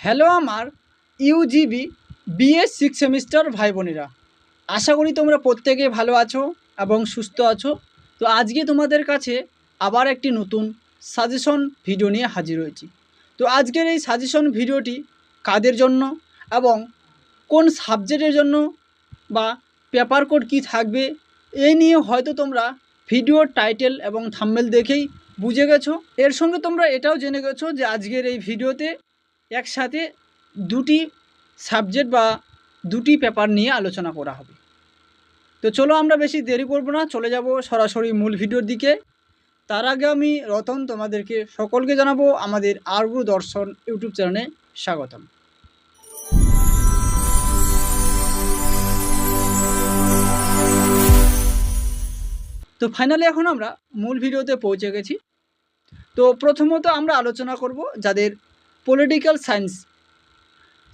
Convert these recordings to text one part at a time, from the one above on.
Hello আমার UGB BA six semester ভাই বোনেরা আশা করি তোমরা প্রত্যেকে ভালো আছো এবং সুস্থ আছো। তো আজকে তোমাদের কাছে আবার একটি নতুন সাজেশন ভিডিও নিয়ে হাজির হয়েছি। তো আজকের এই সাজেশন ভিডিওটি কাদের জন্য এবং কোন সাবজেক্টের জন্য বা পেপার কোড কী থাকবে এই নিয়ে হয়তো তোমরা ভিডিওর টাইটেল এবং থাম্বেল দেখেই বুঝে গেছো। এর সঙ্গে তোমরা এটাও জেনে গেছো যে আজকের এই ভিডিওতে একসাথে দুটি সাবজেক্ট বা দুটি পেপার নিয়ে আলোচনা করা হবে। তো চলো আমরা বেশি দেরি করব না, চলে যাব সরাসরি মূল ভিডিওর দিকে। তার আগে আমি রতন তোমাদেরকে সকলকে জানাব আমাদের আরগু দর্শন ইউটিউব চ্যানেলে স্বাগতম। তো ফাইনালি এখন আমরা মূল ভিডিওতে পৌঁছে গেছি। তো প্রথমত আমরা আলোচনা করব যাদের পলিটিক্যাল সায়েন্স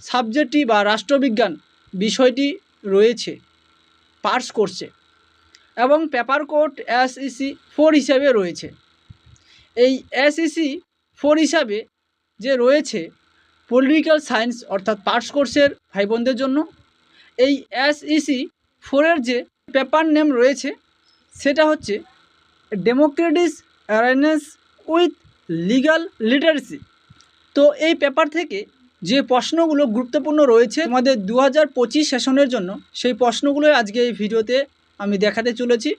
সাবজেক্টটি বা রাষ্ট্রবিজ্ঞান বিষয়টি রয়েছে, পার্স করছে এবং পেপার কোড এসইসি ফোর হিসাবে রয়েছে। এই এসইসি ফোর হিসাবে যে রয়েছে, পলিটিক্যাল সায়েন্স অর্থাৎ পার্স কোর্সের ভাই বোনদের জন্য, এই এসইসি ফোরের যে পেপার নেম রয়েছে, সেটা হচ্ছে democratic awareness with legal literacy তো এই পেপার থেকে যে প্রশ্নগুলো গুরুত্বপূর্ণ রয়েছে আমাদের দু হাজার পঁচিশ সেশনের জন্য, সেই প্রশ্নগুলোই আজকে এই ভিডিওতে আমি দেখাতে চলেছি।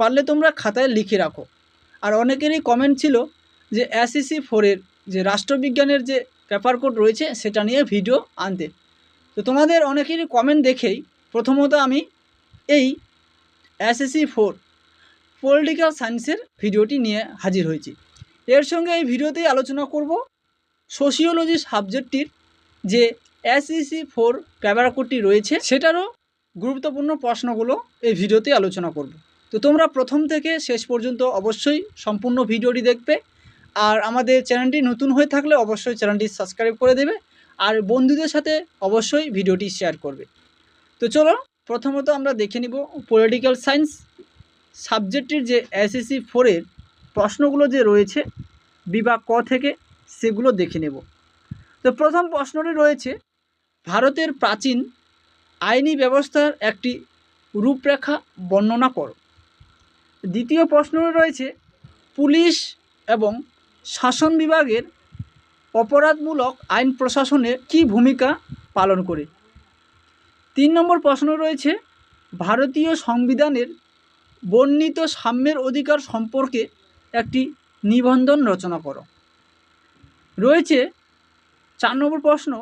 পারলে তোমরা খাতায় লিখে রাখো। আর অনেকেরই কমেন্ট ছিল যে এসইসি ফোরের যে রাষ্ট্রবিজ্ঞানের যে পেপার কোড রয়েছে, সেটা নিয়ে ভিডিও আনতে। তো তোমাদের অনেকেরই কমেন্ট দেখেই প্রথমত আমি এই এসএসসি ফোর পলিটিক্যাল সায়েন্সের ভিডিওটি নিয়ে হাজির হয়েছি। এর সঙ্গে এই ভিডিওতেই আলোচনা করব। সোশিওলজি সাবজেক্টটির যে এসইসি ফোর পেপার কোডটি রয়েছে, সেটারও গুরুত্বপূর্ণ প্রশ্নগুলো এই ভিডিওতে আলোচনা করব। তো তোমরা প্রথম থেকে শেষ পর্যন্ত অবশ্যই সম্পূর্ণ ভিডিওটি দেখবে, আর আমাদের চ্যানেলটি নতুন হয়ে থাকলে অবশ্যই চ্যানেলটি সাবস্ক্রাইব করে দেবে, আর বন্ধুদের সাথে অবশ্যই ভিডিওটি শেয়ার করবে। তো চলো, প্রথমত আমরা দেখে নিব পলিটিক্যাল সায়েন্স সাবজেক্টটির যে এসএসসি ফোরের প্রশ্নগুলো যে রয়েছে, বিভাগ ক থেকে সেগুলো দেখে নেব। তো প্রথম প্রশ্নটি রয়েছে, ভারতের প্রাচীন আইনি ব্যবস্থার একটি রূপরেখা বর্ণনা করো। দ্বিতীয় প্রশ্ন রয়েছে, পুলিশ এবং শাসন বিভাগের অপরাধমূলক আইন প্রশাসনের কী ভূমিকা পালন করে? তিন নম্বর প্রশ্ন রয়েছে, ভারতীয় সংবিধানের বর্ণিত সাম্যের অধিকার সম্পর্কে একটি নিবন্ধন রচনা করো। রয়েছে চার নম্বর প্রশ্ন,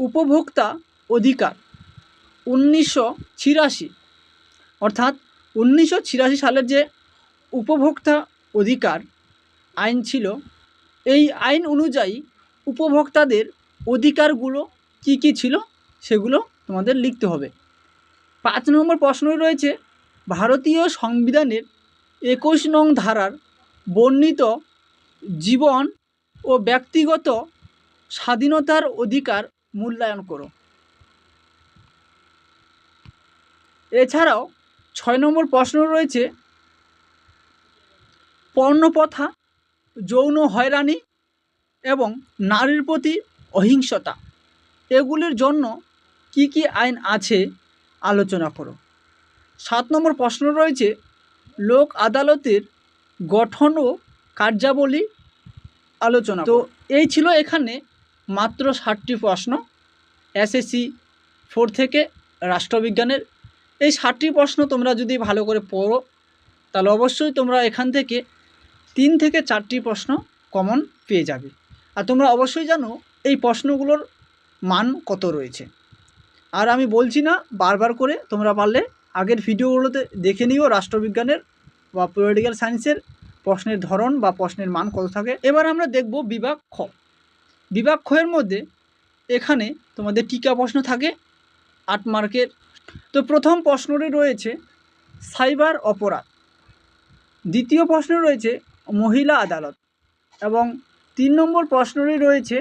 উপভোক্তা অধিকার, উনিশশো ছিয়াশি। অর্থাৎ উনিশশো ছিয়াশি সালের যে উপভোক্তা অধিকার আইন ছিল, এই আইন অনুযায়ী উপভোক্তাদের অধিকারগুলো কি কি ছিল সেগুলো তোমাদের লিখতে হবে। পাঁচ নম্বর প্রশ্ন রয়েছে, ভারতীয় সংবিধানের একুশ নং ধারার বর্ণিত জীবন ও ব্যক্তিগত স্বাধীনতার অধিকার মূল্যায়ন করো। এছাড়াও ছয় নম্বর প্রশ্ন রয়েছে, পর্ণপ্রথা, যৌন হয়রানি এবং নারীর প্রতি অহিংসতা, এগুলির জন্য কি কি আইন আছে আলোচনা করো। সাত নম্বর প্রশ্ন রয়েছে, লোক আদালতের গঠন ও কার্যাবলী আলোচনা তো এই ছিল এখানে মাত্র ষাটটি প্রশ্ন। এসএসসি ফোর থেকে রাষ্ট্রবিজ্ঞানের। এই ষাটটি প্রশ্ন তোমরা যদি ভালো করে পড়ো, তাহলে অবশ্যই তোমরা এখান থেকে তিন থেকে চারটি প্রশ্ন কমন পেয়ে যাবে। আর তোমরা অবশ্যই জানো এই প্রশ্নগুলোর মান কত রয়েছে। আর আমি বলছি না বারবার করে, তোমরা পারলে আগের ভিডিওগুলোতে দেখে নিও রাষ্ট্রবিজ্ঞানের বা পলিটিক্যাল সায়েন্সের প্রশ্নের ধরন বা প্রশ্নের মান কত থাকে? এবার আমরা দেখব বিভাগ খ। বিভাগ এর মধ্যে এখানে তোমাদের টিকা প্রশ্ন থাকে আট মার্কের। তো প্রথম প্রশ্নটি রয়েছে, সাইবার অপরাধ। দ্বিতীয় প্রশ্ন রয়েছে, মহিলা আদালত। এবং তিন নম্বর প্রশ্নটি রয়েছে,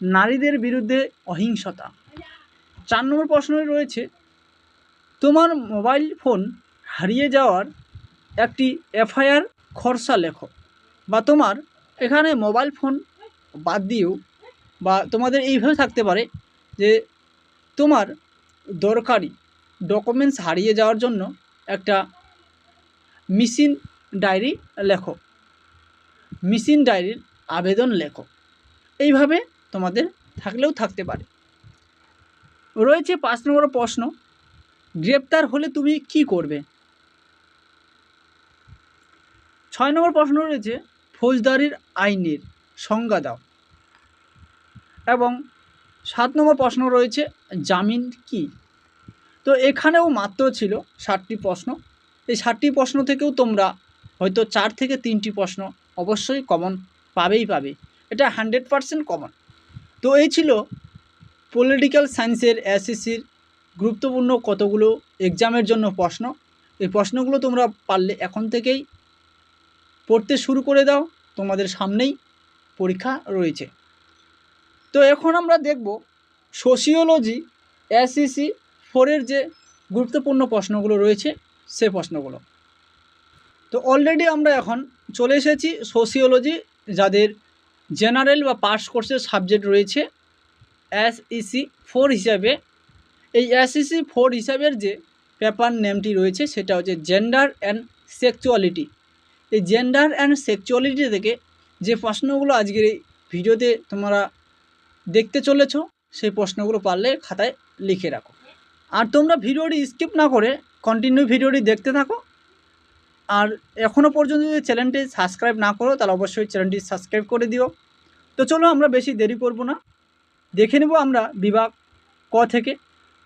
নারীদের বিরুদ্ধে অহিংসতা। চার নম্বর প্রশ্নটি রয়েছে, তোমার মোবাইল ফোন হারিয়ে যাওয়ার একটি এফআইআর খরচা লেখো। বা তোমার এখানে মোবাইল ফোন বাদ দিয়েও বা তোমাদের এইভাবে থাকতে পারে যে তোমার দরকারি ডকুমেন্টস হারিয়ে যাওয়ার জন্য একটা মিসিং ডায়েরি লেখো। মিসিং ডায়েরির আবেদন লেখো। এইভাবে তোমাদের থাকলেও থাকতে পারে। রয়েছে পাঁচ নম্বর প্রশ্ন, গ্রেপ্তার হলে তুমি কি করবে? ছয় নম্বর প্রশ্ন রয়েছে, ফৌজদারির আইনের সংজ্ঞা দাও। এবং সাত নম্বর প্রশ্ন রয়েছে, জামিন কি? তো এখানেও মাত্র ছিল ষাটটি প্রশ্ন। এই ষাটটি প্রশ্ন থেকেও তোমরা হয়তো চার থেকে তিনটি প্রশ্ন অবশ্যই কমন পাবেই পাবে। এটা হান্ড্রেড পারসেন্ট কমন তো এই ছিল পলিটিক্যাল সায়েন্সের এসএসসির গুরুত্বপূর্ণ কতগুলো এক্সামের জন্য প্রশ্ন। এই প্রশ্নগুলো তোমরা পারলে এখন থেকেই পড়তে শুরু করে দাও, তোমাদের সামনেই পরীক্ষা রয়েছে। তো এখন আমরা দেখব সোশিওলজি এসইসি ফোরের যে গুরুত্বপূর্ণ প্রশ্নগুলো রয়েছে, সে প্রশ্নগুলো। তো অলরেডি আমরা এখন চলে এসেছি সোশিওলজি যাদের জেনারেল বা পাস কোর্সের সাবজেক্ট রয়েছে এসইসি ফোর হিসাবে। এই এসইসি ফোর হিসাবের যে পেপার নেমটি রয়েছে, সেটা হচ্ছে জেন্ডার অ্যান্ড সেক্সুয়ালিটি এই জেন্ডার অ্যান্ড সেক্সুয়ালিটি থেকে যে প্রশ্নগুলো আজকের এই ভিডিওতে তোমরা দেখতে চলেছো, সেই প্রশ্নগুলো পারলে খাতায় লিখে রাখো। আর তোমরা ভিডিওটি স্কিপ না করে কন্টিনিউ ভিডিওটি দেখতে থাকো। আর এখনও পর্যন্ত যদি চ্যানেলটি সাবস্ক্রাইব না করো, তাহলে অবশ্যই চ্যানেলটি সাবস্ক্রাইব করে দিও। তো চলো আমরা বেশি দেরি করব না। দেখে নেব আমরা বিভাগ ক থেকে।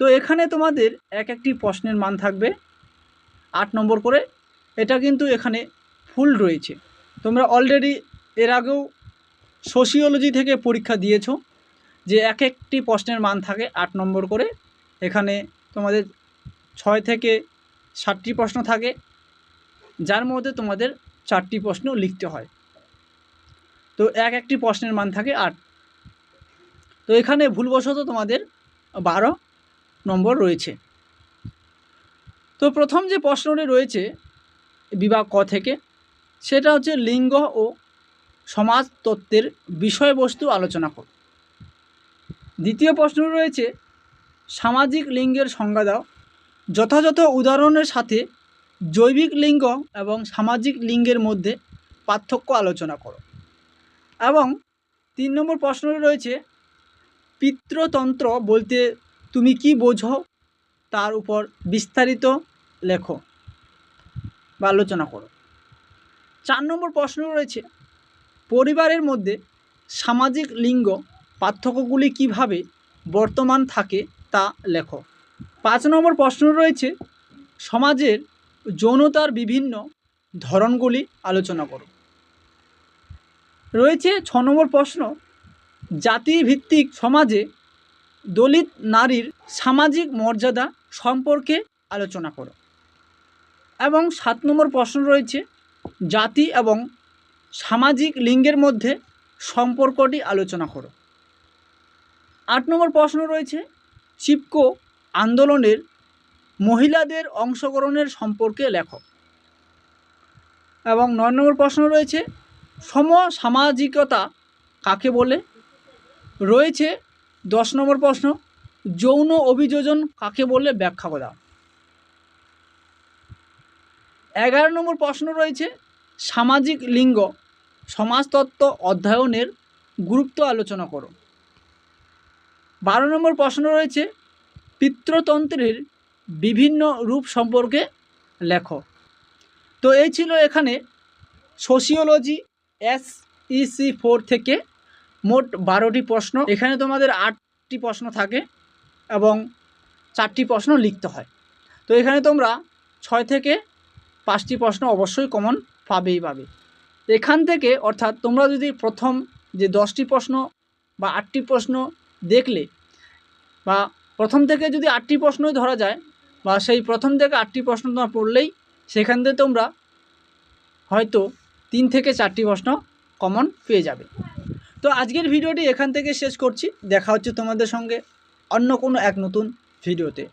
তো এখানে তোমাদের এক একটি প্রশ্নের মান থাকবে। আট নম্বর করে। এটা কিন্তু এখানে ফুল রয়েছে। তোমরা অলরেডি এর আগেও সোশিওলজি থেকে পরীক্ষা দিয়েছ যে এক একটি প্রশ্নের মান থাকে আট নম্বর করে। এখানে তোমাদের ছয় থেকে ষাটটি প্রশ্ন থাকে, যার মধ্যে তোমাদের চারটি প্রশ্ন লিখতে হয়। তো এক একটি প্রশ্নের মান থাকে আট। তো এখানে ভুলবশত তোমাদের বারো নম্বর রয়েছে। তো প্রথম যে প্রশ্নটি রয়েছে, বিভাগ ক থেকে সেটা হচ্ছে লিঙ্গ ও সমাজ তত্ত্বের বিষয়বস্তু আলোচনা করো। দ্বিতীয় প্রশ্ন রয়েছে, সামাজিক লিঙ্গের সংজ্ঞা দাও। যথাযথ উদাহরণের সাথে জৈবিক লিঙ্গ এবং সামাজিক লিঙ্গের মধ্যে পার্থক্য আলোচনা করো। এবং তিন নম্বর প্রশ্ন রয়েছে, পিতৃতন্ত্র বলতে তুমি কি বোঝো? তার উপর বিস্তারিত লেখো বা আলোচনা করো। চার নম্বর প্রশ্ন রয়েছে, পরিবারের মধ্যে সামাজিক লিঙ্গ পার্থক্যগুলি কীভাবে বর্তমান থাকে তা লেখো। পাঁচ নম্বর প্রশ্ন রয়েছে, সমাজের যৌনতার বিভিন্ন ধরনগুলি আলোচনা করো। রয়েছে ছ নম্বর প্রশ্ন, জাতিভিত্তিক সমাজে দলিত নারীর সামাজিক মর্যাদা সম্পর্কে আলোচনা করো। এবং সাত নম্বর প্রশ্ন রয়েছে জাতি এবং সামাজিক লিঙ্গের মধ্যে সম্পর্কটি আলোচনা করো। আট নম্বর প্রশ্ন রয়েছে চিপকো আন্দোলনের মহিলাদের অংশগ্রহণের সম্পর্কে লেখো। এবং নয় নম্বর প্রশ্ন রয়েছে সমসামাজিকতা কাকে বলে? রয়েছে দশ নম্বর প্রশ্ন, যৌন অভিযোজন কাকে বলে? ব্যাখ্যা দাও এগারো নম্বর প্রশ্ন রয়েছে, সামাজিক লিঙ্গ, সমাজতত্ত্ব অধ্যয়নের গুরুত্ব আলোচনা করো। বারো নম্বর প্রশ্ন রয়েছে পিতৃতন্ত্রের বিভিন্ন রূপ সম্পর্কে লেখো। তো এই ছিল এখানে সোশিওলজি এস ইসি ফোর থেকে মোট বারোটি প্রশ্ন। এখানে তোমাদের আটটি প্রশ্ন থাকে এবং চারটি প্রশ্ন লিখতে হয়। তো এখানে তোমরা ছয় থেকে পাঁচটি প্রশ্ন অবশ্যই কমন পাবেই পাবে। এখান থেকে অর্থাৎ তোমরা যদি প্রথম যে দশটি প্রশ্ন বা আটটি প্রশ্ন দেখলে বা প্রথম থেকে যদি আটটি প্রশ্নই ধরা যায় বা সেই প্রথম থেকে আটটি প্রশ্ন তোমরা পড়লেই সেখান থেকে তোমরা হয়তো তিন থেকে চারটি প্রশ্ন কমন পেয়ে যাবে। তো আজকের ভিডিওটি এখান থেকে শেষ করছি। দেখা হচ্ছে তোমাদের সঙ্গে অন্য কোনো এক নতুন ভিডিওতে।